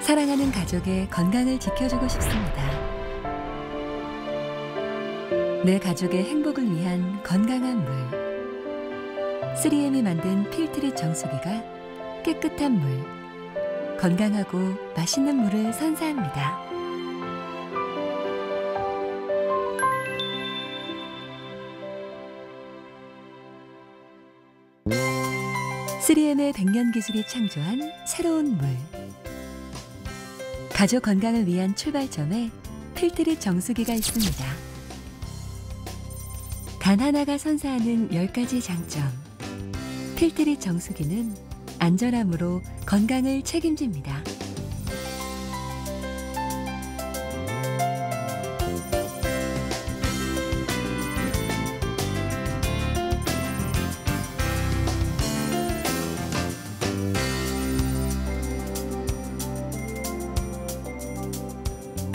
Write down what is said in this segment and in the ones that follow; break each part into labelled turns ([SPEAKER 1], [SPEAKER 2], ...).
[SPEAKER 1] 사랑하는 가족의 건강을 지켜주고 싶습니다. 내 가족의 행복을 위한 건강한 물 3M이 만든 필트릿 정수기가 깨끗한 물, 건강하고 맛있는 물을 선사합니다. 3M의 100년 기술이 창조한 새로운 물. 가족 건강을 위한 출발점에 필트리 정수기가 있습니다. 단 하나가 선사하는 10가지 장점. 필트리 정수기는 안전함으로 건강을 책임집니다.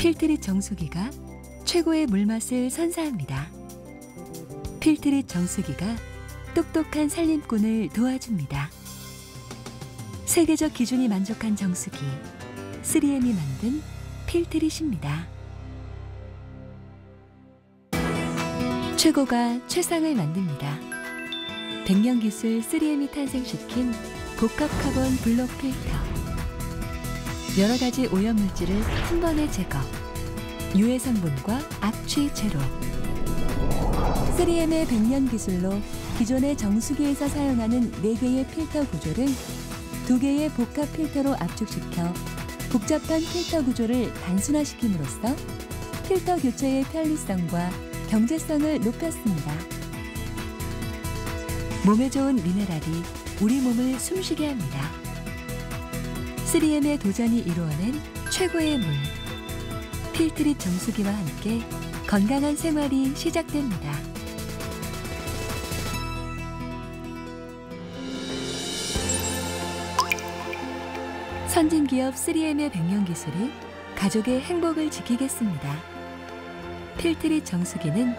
[SPEAKER 1] 필트리 정수기가 최고의 물맛을 선사합니다. 필트리 정수기가 똑똑한 살림꾼을 도와줍니다. 세계적 기준이 만족한 정수기 3M이 만든 필트리십니다. 최고가 최상을 만듭니다. 백년 기술 3M이 탄생시킨 복합 카본 블록 필터 여러 가지 오염 물질을 한 번에 제거. 유해 성분과 악취 제로. 3M의 100년 기술로 기존의 정수기에서 사용하는 4개의 필터 구조를 2개의 복합 필터로 압축시켜 복잡한 필터 구조를 단순화시킴으로써 필터 교체의 편리성과 경제성을 높였습니다. 몸에 좋은 미네랄이 우리 몸을 숨쉬게 합니다. 3M의 도전이 이루어낸 최고의 물. 필트릿 정수기와 함께 건강한 생활이 시작됩니다. 선진 기업 3M의 백년 기술이 가족의 행복을 지키겠습니다. 필트릿 정수기는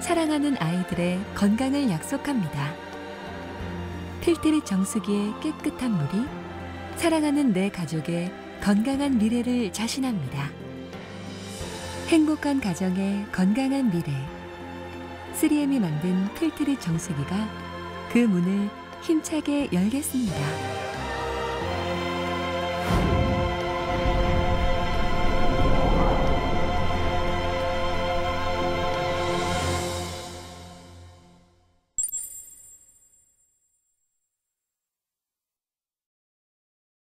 [SPEAKER 1] 사랑하는 아이들의 건강을 약속합니다. 필트릿 정수기의 깨끗한 물이 사랑하는 내 가족의 건강한 미래를 자신합니다. 행복한 가정의 건강한 미래. 3M이 만든 필트리 정수기가 그 문을 힘차게 열겠습니다.